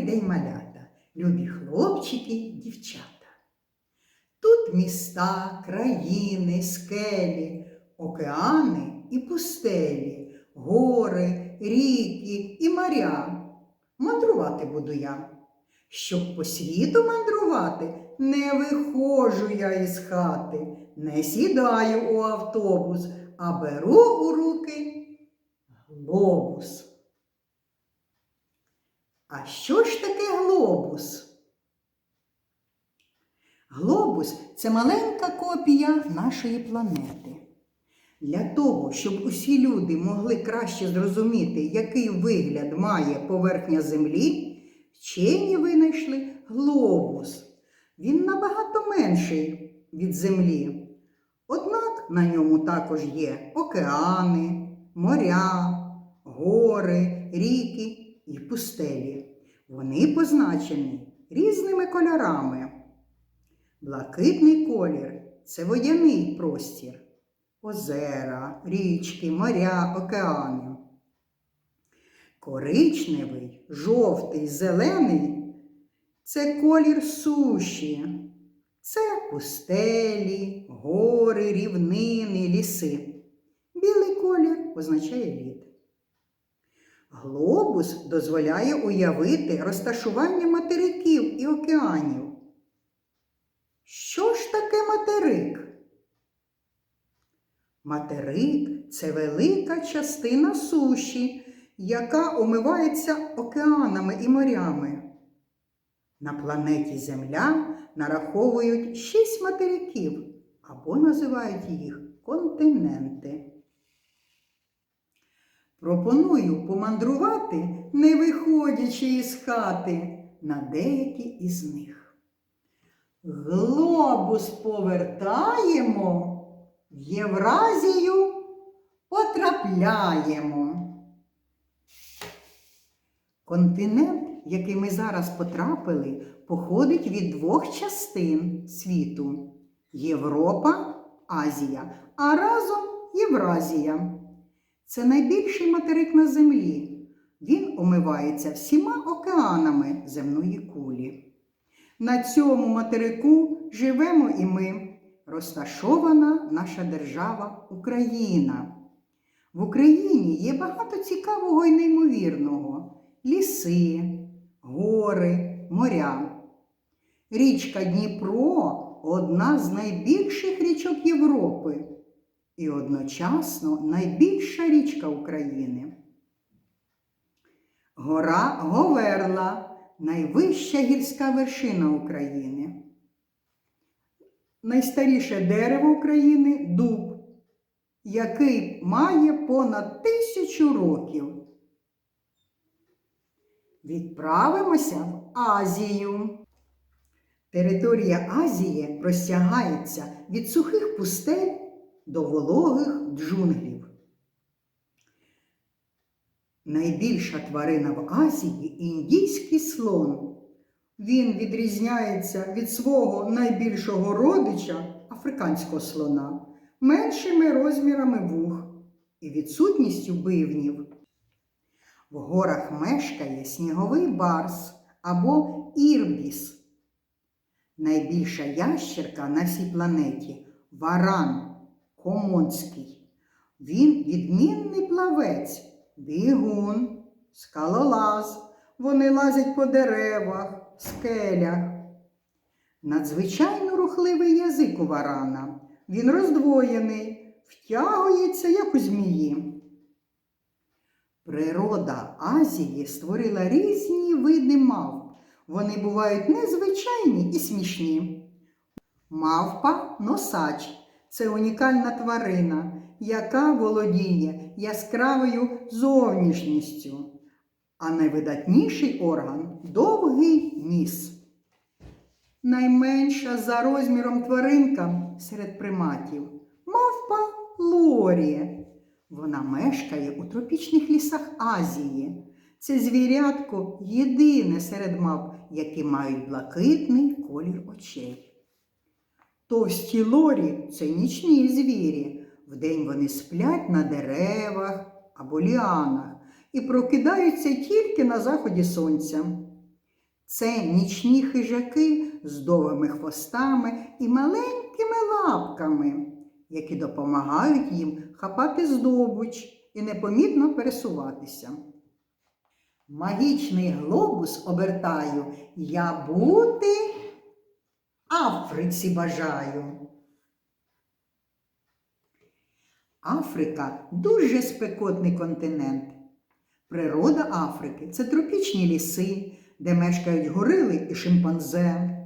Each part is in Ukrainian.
Добрий день, малята, любі хлопчики, дівчата. Тут міста, країни, скелі, океани і пустелі, гори, ріки і моря. Мандрувати буду я. Щоб по світу мандрувати, не виходжу я із хати, не сідаю у автобус, а беру у руки глобус. А що ж таке глобус? Глобус це маленька копія нашої планети. Для того, щоб усі люди могли краще зрозуміти, який вигляд має поверхня Землі, вчені винайшли глобус. Він набагато менший від Землі. Однак на ньому також є океани, моря, гори, ріки і пустелі. Вони позначені різними кольорами. Блакитний колір це водяний простір, озера, річки, моря, океани. Коричневий, жовтий, зелений це колір суші. Це пустелі, гори, рівнини, ліси. Білий колір означає лід. Глобус дозволяє уявити розташування материків і океанів. Що ж таке материк? Материк це велика частина суші, яка омивається океанами і морями. На планеті Земля нараховують шість материків або називають їх континенти. Пропоную помандрувати, не виходячи із хати, на деякі із них. Глобус повертаємо, в Євразію потрапляємо. Континент, який ми зараз потрапили, походить від двох частин світу Європа, Азія, а разом Євразія. Це найбільший материк на землі. Він омивається всіма океанами земної кулі. На цьому материку живемо і ми, розташована наша держава Україна. В Україні є багато цікавого і неймовірного: ліси, гори, моря. Річка Дніпро одна з найбільших річок Європи і одночасно найбільша річка України. Гора Говерла найвища гірська вершина України. Найстаріше дерево України дуб, який має понад тисячу років. Відправимося в Азію. Територія Азії простягається від сухих пустель до вологих джунглів. Найбільша тварина в Азії індійський слон. Він відрізняється від свого найбільшого родича африканського слона меншими розмірами вух і відсутністю бивнів. В горах мешкає сніговий барс або ірбіс. Найбільша ящерка на всій планеті варан комонський. Він відмінний плавець, бігун, скалолаз. Вони лазять по деревах, скелях. Надзвичайно рухливий язик у варана. Він роздвоєний, втягується, як у змії. Природа Азії створила різні види мавп. Вони бувають незвичайні і смішні. Мавпа носач це унікальна тварина, яка володіє яскравою зовнішністю, а найвидатніший орган довгий ніс. Найменша за розміром тваринка серед приматів мавпа Лорі. Вона мешкає у тропічних лісах Азії. Це звірятко єдине серед мавп, які мають блакитний колір очей. Товсті лорі це нічні звірі. Вдень вони сплять на деревах або ліанах і прокидаються тільки на заході сонця. Це нічні хижаки з довгими хвостами і маленькими лапками, які допомагають їм хапати здобуч і непомітно пересуватися. Магічний глобус обертаю, я бути Африці бажаю. Африка дуже спекотний континент. Природа Африки це тропічні ліси, де мешкають горили і шимпанзе,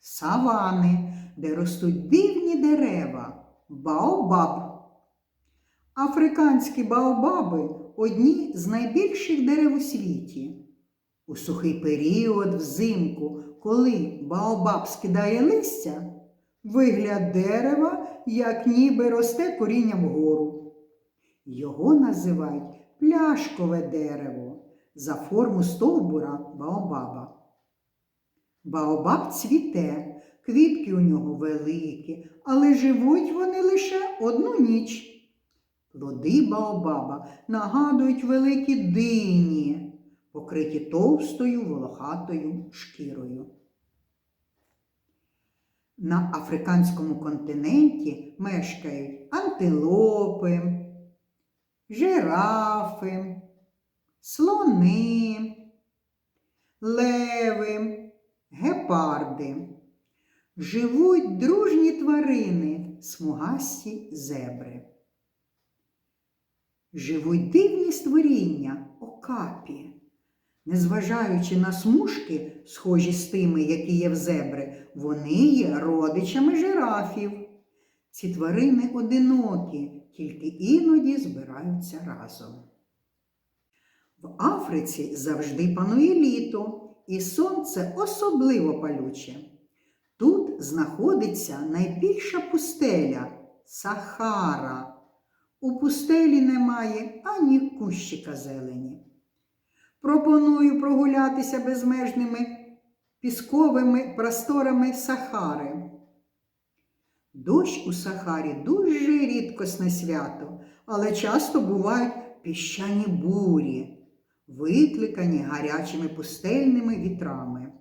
савани, де ростуть дивні дерева, баобаб. Африканські баобаби одні з найбільших дерев у світі. У сухий період взимку, коли баобаб скидає листя, вигляд дерева, як ніби росте корінням вгору. Його називають пляшкове дерево за форму стовбура баобаба. Баобаб цвіте, квітки у нього великі, але живуть вони лише одну ніч. Плоди баобаба нагадують великі дині, покриті товстою волохатою шкірою. На африканському континенті мешкають антилопи, жирафи, слони, леви, гепарди. Живуть дружні тварини, смугасті зебри. Живуть дивні створіння, окапі. Незважаючи на смужки, схожі з тими, які є в зебри, вони є родичами жирафів. Ці тварини одинокі, тільки іноді збираються разом. В Африці завжди панує літо, і сонце особливо палюче. Тут знаходиться найбільша пустеля Сахара. У пустелі немає ані кущика зелені. Пропоную прогулятися безмежними пісковими просторами Сахари. Дощ у Сахарі дуже рідкосне свято, але часто бувають піщані бурі, викликані гарячими пустельними вітрами.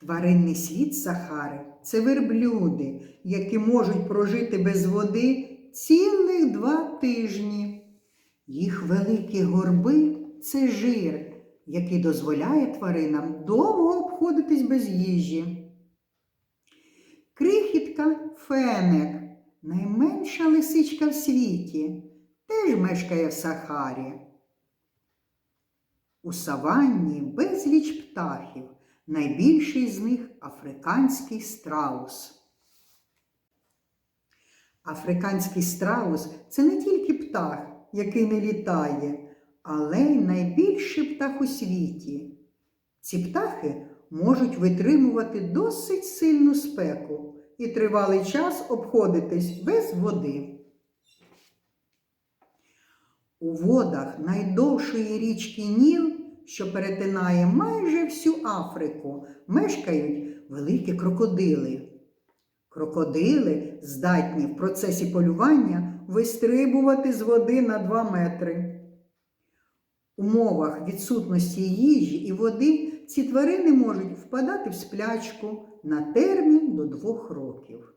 Тваринний світ Сахари це верблюди, які можуть прожити без води цілих два тижні. Їх великі горби це жир, який дозволяє тваринам довго обходитись без їжі. Крихітка фенек, найменша лисичка в світі, теж мешкає в Сахарі. У саванні безліч птахів, найбільший з них африканський страус. Африканський страус це не тільки птах, який не літає, але й найбільший птах у світі. Ці птахи можуть витримувати досить сильну спеку і тривалий час обходитись без води. У водах найдовшої річки Ніл, що перетинає майже всю Африку, мешкають великі крокодили. Крокодили здатні в процесі полювання вистрибувати з води на 2 метри. У умовах відсутності їжі і води ці тварини можуть впадати в сплячку на термін до двох років.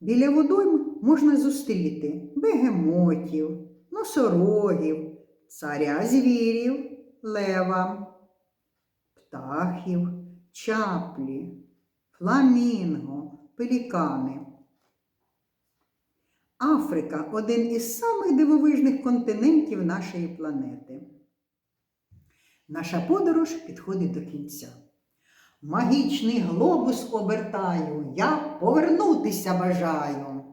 Біля водойм можна зустріти бегемотів, носорогів, царя звірів, лева, птахів, чаплі, фламінго, пелікани. Африка один із самих дивовижних континентів нашої планети. Наша подорож підходить до кінця. Магічний глобус обертаю, я повернутися бажаю.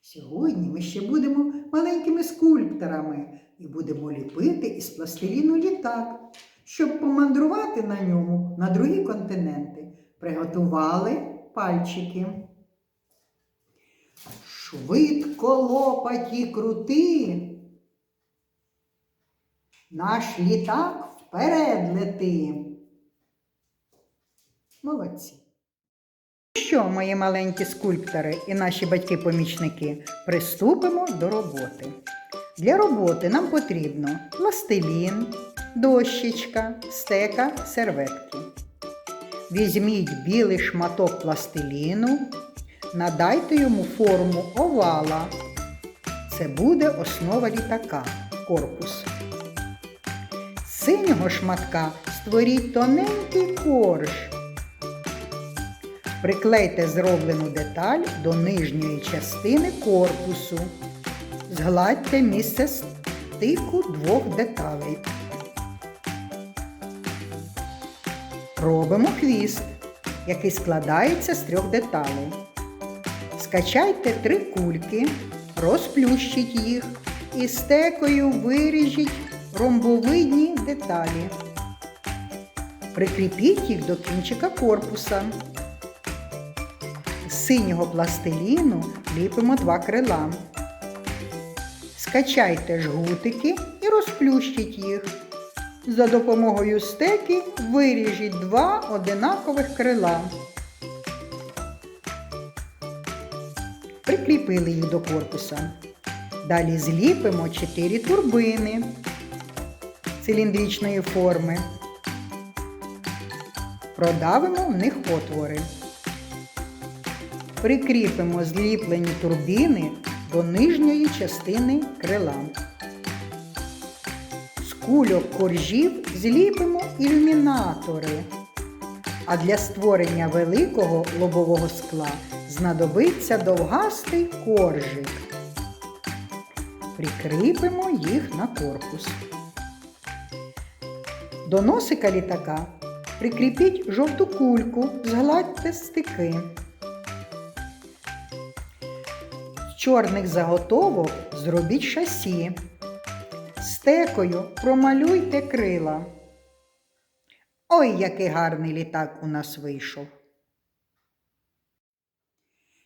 Сьогодні ми ще будемо маленькими скульпторами і будемо ліпити із пластиліну літак, щоб помандрувати на ньому на другі континенти. Приготували пальчики. Швидко лопаті крути. Наш літак вперед лети. Молодці. Що, мої маленькі скульптори і наші батьки-помічники, приступимо до роботи. Для роботи нам потрібно пластилін, дощечка, стека, серветки. Візьміть білий шматок пластиліну, надайте йому форму овала. Це буде основа літака, корпус. З синього шматка створіть тоненький корж. Приклейте зроблену деталь до нижньої частини корпусу. Згладьте місце стику двох деталей. Робимо хвіст, який складається з трьох деталей. Скачайте три кульки, розплющіть їх і стекою виріжіть ромбовидні деталі. Прикріпіть їх до кінчика корпуса. З синього пластиліну ліпимо два крила. Скачайте жгутики і розплющіть їх. За допомогою стеки виріжіть два одинакових крила. Прикріпили їх до корпуса. Далі зліпимо 4 турбини циліндричної форми. Продавимо в них отвори. Прикріпимо зліплені турбіни до нижньої частини крила. Кульок коржів зліпимо ілюмінатори. А для створення великого лобового скла знадобиться довгастий коржик. Прикріпимо їх на корпус. До носика літака прикріпіть жовту кульку, згладьте стики. З чорних заготовок зробіть шасі. Стекою промалюйте крила. Ой, який гарний літак у нас вийшов.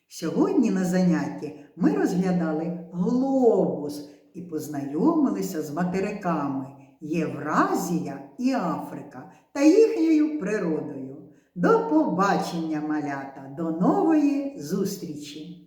Сьогодні на занятті ми розглядали глобус і познайомилися з материками Євразія і Африка та їхньою природою. До побачення, малята, до нової зустрічі!